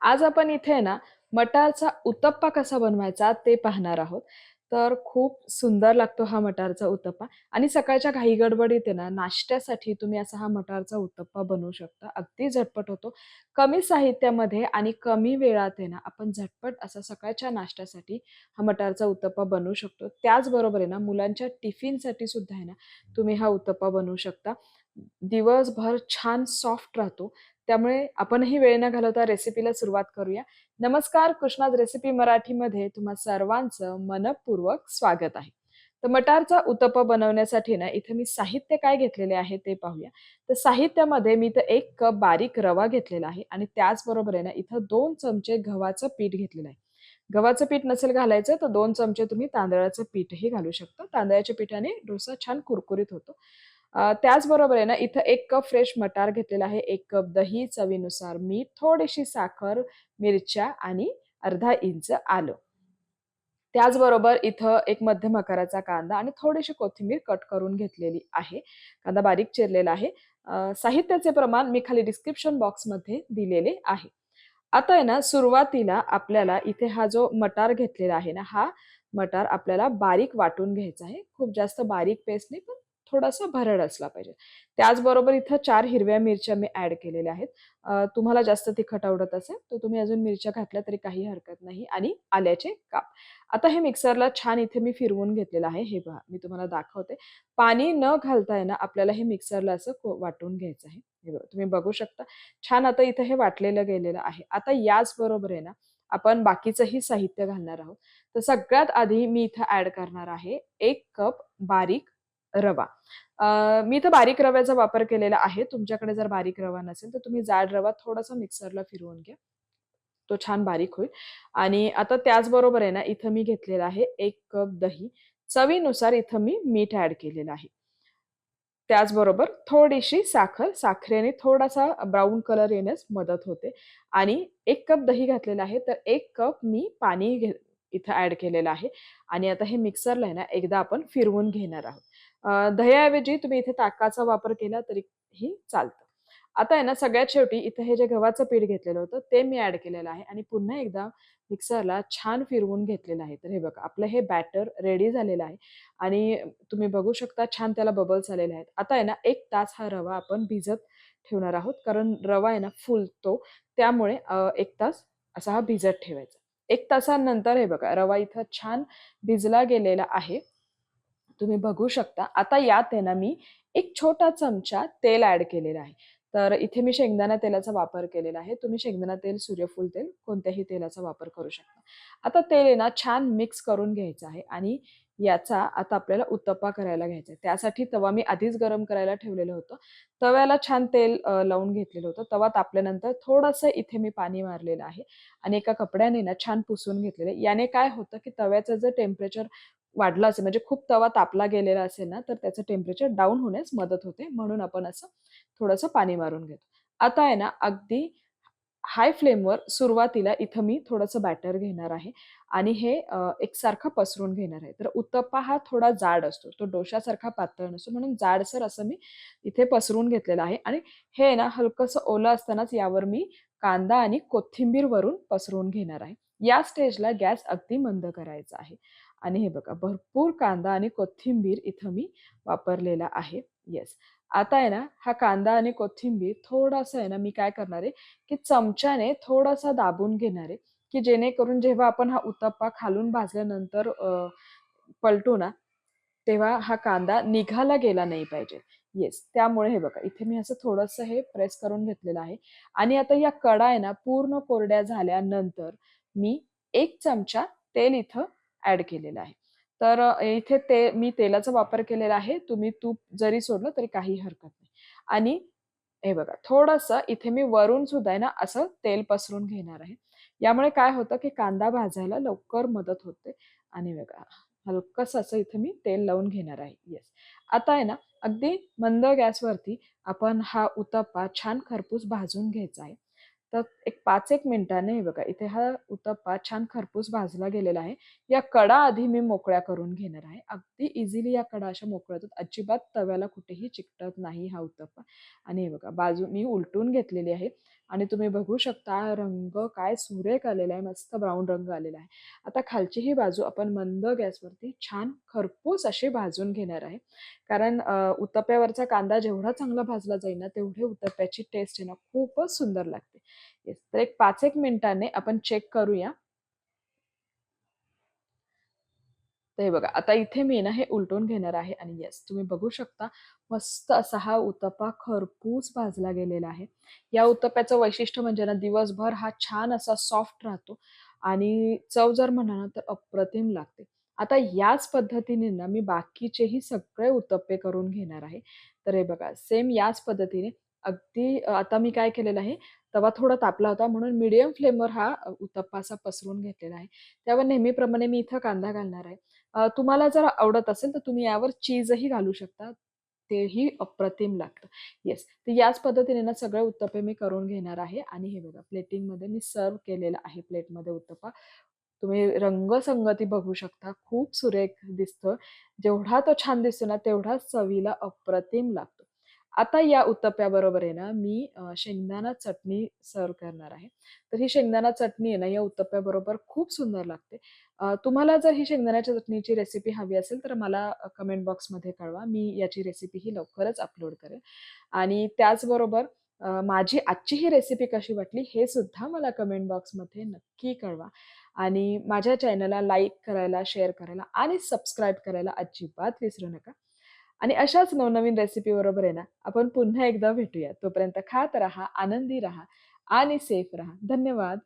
आज आपण इथे ना मटारचा उत्तप्पा कसा बनवायचा ते पाहणार आहोत. तर खूप सुंदर लागतो हा मटारचा उत्तप्पा आणि सकाळच्या घाई-गडबडीत आहे ना, नाश्त्यासाठी तुम्ही असा हा मटारचा उत्तप्पा बनवू शकता. अगदी झटपट होतो. कमी साहित्यामध्ये आणि कमी वेळात आहे ना, आपण झटपट असा सकाळच्या नाश्त्यासाठी हा मटारचा उत्तप्पा बनवू शकतो. त्याचबरोबर आहे ना, मुलांच्या टिफिनसाठी सुद्धा आहे ना, तुम्ही हा उत्तप्पा बनवू शकता. दिवसभर छान सॉफ्ट राहतो. त्यामुळे आपणही वेळ न घालवता रेसिपीला सुरुवात करूया. नमस्कार, कृष्णाज रेसिपी मराठीमध्ये तुम्हा सर्वांचं मनपूर्वक स्वागत आहे. तर मटारचा उत्तप बनवण्यासाठी ना, इथे मी साहित्य काय घेतलेले आहे ते पाहूया. तर साहित्यामध्ये मी तर एक कप बारीक रवा घेतलेला आहे आणि त्याचबरोबर आहे ना, इथं दोन चमचे गव्हाचं पीठ घेतलेलं आहे. गव्हाचं पीठ नसेल घालायचं तर दोन चमचे तुम्ही तांदळाचं पीठही घालू शकता. तांदळाच्या पिठाने डोसा छान कुरकुरीत होतो. त्याचबरोबर आहे ना, इथं एक कप फ्रेश मटार घेतलेला आहे, एक कप दही, चवीनुसार मीठ, थोडीशी साखर, मिरच्या आणि अर्धा इंच आलं. त्याचबरोबर इथं एक मध्यम आकाराचा कांदा आणि थोडीशी कोथिंबीर कट करून घेतलेली आहे. कांदा बारीक चिरलेला आहे. साहित्याचे प्रमाण मी खाली डिस्क्रिप्शन बॉक्समध्ये दिलेले आहे. आता आहे ना, सुरुवातीला आपल्याला इथे हा जो मटार घेतलेला आहे ना, हा मटार आपल्याला बारीक वाटून घ्यायचा आहे. खूप जास्त बारीक पेस्ट नाही, पण थोडासा भरड असला पाहिजे. त्याचबरोबर इथं चार हिरव्या मिरच्या मी ॲड केलेल्या आहेत. तुम्हाला जास्त तिखट आवडत असेल, तर तुम्ही अजून मिरच्या घातल्या तरी काही हरकत नाही आणि आल्याचे काप. आता हे मिक्सरला छान इथे मी फिरवून घेतलेलं आहे. हे पहा, मी तुम्हाला दाखवते. पाणी न घालता ना, आपल्याला हे मिक्सरला असं को वाटून घ्यायचं आहे. हे तुम्ही बघू शकता. छान आता इथं हे वाटलेलं गेलेलं आहे. आता याचबरोबर आहे ना, आपण बाकीचंही साहित्य घालणार आहोत. तर सगळ्यात आधी मी इथं ऍड करणार आहे एक कप बारीक रवा. मी तर बारीक रव्याचा वापर केलेला आहे. तुमच्याकडे जर बारीक रवा नसेल, तर तुम्ही जाड रवा थोडासा मिक्सरला फिरवून घ्या. तो छान बारीक होईल. आणि आता त्याचबरोबर आहे ना, इथं मी घेतलेला आहे एक कप दही. चवीनुसार इथं मी मीठ ॲड केलेलं आहे. त्याचबरोबर थोडीशी साखर, साखरेने थोडासा ब्राऊन कलर येण्यास मदत होते. आणि एक कप दही घातलेलं आहे, तर एक कप मी पाणी घे इथं ॲड केलेलं आहे. आणि आता हे मिक्सरला आहे ना, एकदा आपण फिरवून घेणार आहोत. दह्याऐवजी तुम्ही इथे ताकाचा वापर केला तरीही चालतं. आता आहे ना, सगळ्यात शेवटी इथं हे जे गव्हाचं पीठ घेतलेलं होतं, ते मी ॲड केलेलं आहे आणि पुन्हा एकदा मिक्सरला छान फिरवून घेतलेलं आहे. तर हे बघा, आपलं हे बॅटर रेडी झालेलं आहे आणि तुम्ही बघू शकता छान त्याला बबल्स आलेले आहेत. आता आहे ना, एक तास हा रवा आपण भिजत ठेवणार आहोत. कारण रवा आहे ना, फुलतो. त्यामुळे एक तास असा हा भिजत ठेवायचा. एक तासानंतर हे बघा, रवा इथं छान भिजला गेलेला आहे. तुम्ही बघू शकता. आता यात आहे ना, मी एक छोटा चमचा तेल ॲड केलेलं आहे. तर इथे मी शेंगदाणा तेलाचा वापर केलेला आहे. तुम्ही शेंगदाणा तेल, सूर्यफूल तेल कोणत्याही तेलाचा वापर करू शकता. आता तेल आहे ना, छान मिक्स करून घ्यायचं आहे आणि याचा आता आपल्याला उत्तप्पा करायला घ्यायचा आहे. त्यासाठी तवा मी आधीच गरम करायला ठेवलेलं होतं. तव्याला छान तेल लावून घेतलेलं होतं. तवा तापल्यानंतर थोडंसं इथे मी पाणी मारलेलं आहे आणि एका कपड्याने ना, छान पुसून घेतलेलं याने काय होतं, की तव्याचं जर टेम्परेचर वाढलं असेल, म्हणजे खूप तवा तापला गेलेला असेल ना, तर त्याचं टेम्परेचर डाऊन होण्यास मदत होते. म्हणून आपण असं थोडंसं पाणी मारून घेतो. आता आहे ना, अगदी हाय फ्लेमवर सुरुवातीला इथं मी थोडंसं बॅटर घेणार आहे आणि हे एकसारखं पसरून घेणार आहे. तर उत्तप्पा हा थोडा जाड असतो. तो डोशासारखा पातळ नसतो. म्हणून जाडसर असं मी इथे पसरून घेतलेलं आहे आणि हे आहे ना, हलकंसं ओलं असतानाच यावर मी कांदा आणि कोथिंबीर वरून पसरून घेणार आहे. या स्टेजला गॅस अगदी मंद करायचा आहे आणि हे बघा, भरपूर कांदा आणि कोथिंबीर इथं मी वापरलेला आहे. येस. आता आहे ना, हा कांदा आणि कोथिंबीर थोडासा आहे ना, मी काय करणार आहे, की चमच्याने थोडासा दाबून घेणार आहे, की जेणेकरून जेव्हा आपण हा उत्तप्पा खालून भाजल्यानंतर पलटू ना, तेव्हा हा कांदा निघाला गेला नाही पाहिजे. येस. त्यामुळे हे बघा, इथे मी असं थोडंसं हे प्रेस करून घेतलेलं आहे आणि आता या कडा आहे ना, पूर्ण कोरड्या झाल्यानंतर मी एक चमचा तेल इथं ॲड केलेलं आहे. तर इथे ते मी तेलाचा वापर केलेला आहे. तुम्ही तूप जरी सोडलं तरी काही हरकत नाही. आणि हे बघा, थोडंसं इथे मी वरून सुद्धा आहे ना, असं तेल पसरून घेणार आहे. यामुळे काय होतं, की कांदा भाजायला लवकर मदत होते आणि बघा, हलकंसं असं इथे मी तेल लावून घेणार आहे. येस. आता आहे ना, अगदी मंद गॅसवरती आपण हा उतप्पा छान खरपूस भाजून घ्यायचा आहे. तर एक 5-1 मिनिटाने हे बघा इथे हा उत्तप्पा छान खरपूस भाजला गेलेला आहे. या कडा आधी मी मोकळ्या करून घेणार आहे. अगदी इझिली या कडा अशा मोकळ्या होतात. अजिबात तव्याला कुठेही चिकटत नाही हा उत्तप्पा. आणि हे बघा बाजू मी उलटून घेतलेली आहे आणि तुम्ही बघू शकता रंग काय सुरेख आलेला आहे. मस्त ब्राऊन रंग आलेला आहे. आता खालची ही बाजू आपण मंद गॅसवरती छान खरपूस अशी भाजून घेणार आहे. कारण उत्तप्प्यावरचा कांदा जेवढा चांगला भाजला जाईल ना, तेवढे उत्तप्प्याची टेस्ट आहे ना खूपच सुंदर लागते. येस, तर एक 5-1 मिनिटाने आपण चेक करूया. तर हे बघा, आता इथे मी ना हे उलटून घेणार आहे आणि येस, तुम्ही बघू शकता मस्त असा हा उतपा खरपूस भाजला गेलेला आहे. या उतप्याचं वैशिष्ट्य म्हणजे ना दिवसभर हा छान असा सॉफ्ट राहतो आणि चव जर म्हणा ना तर अप्रतिम लागते. आता याच पद्धतीने ना मी बाकीचेही सगळे उत्तप्पे करून घेणार आहे. तर हे बघा सेम याच पद्धतीने अगदी आता मी काय केलेलं आहे, तवा थोडा तापला होता म्हणून मीडियम फ्लेमवर हा उत्तप्पा असा पसरून घेतलेला आहे. त्यावर नेहमीप्रमाणे मी इथं कांदा घालणार आहे. तुम्हाला जर आवडत असेल तर तुम्ही यावर चीजही घालू शकता. तेही अप्रतिम लागतं. येस, तर याच पद्धतीने ना सगळे उत्तप्पे मी करून घेणार आहे आणि हे बघा प्लेटिंगमध्ये मी सर्व केलेलं आहे प्लेटमध्ये उत्तप्पा. तुम्ही रंगसंगती बघू शकता. खूप सुरेख दिसतं. जेवढा तो छान दिसतो ना, तेवढाच चवीला अप्रतिम लागतो. आता या उत्तप्याबरोबर आहे ना, मी शेंगदाणा चटणी सर्व्ह करणार आहे. तर ही शेंगदाणा चटणी आहे ना, या उत्तप्याबरोबर खूप सुंदर लागते. तुम्हाला जर ही शेंगदाण्याच्या चटणीची रेसिपी हवी असेल, तर मला कमेंट बॉक्समध्ये कळवा. मी याची रेसिपी ही लवकरच अपलोड करेन. आणि त्याचबरोबर माझी आजची ही रेसिपी कशी वाटली, हे सुद्धा मला कमेंट बॉक्समध्ये नक्की कळवा. आणि माझ्या चॅनलला लाईक करायला, शेअर करायला आणि सबस्क्राईब करायला अजिबात विसरू नका. आणि अशाच नवनवीन रेसिपी बरोबर आहे ना, आपण पुन्हा एकदा भेटूया. तोपर्यंत खात राहा, आनंदी राहा आणि सेफ राहा. धन्यवाद.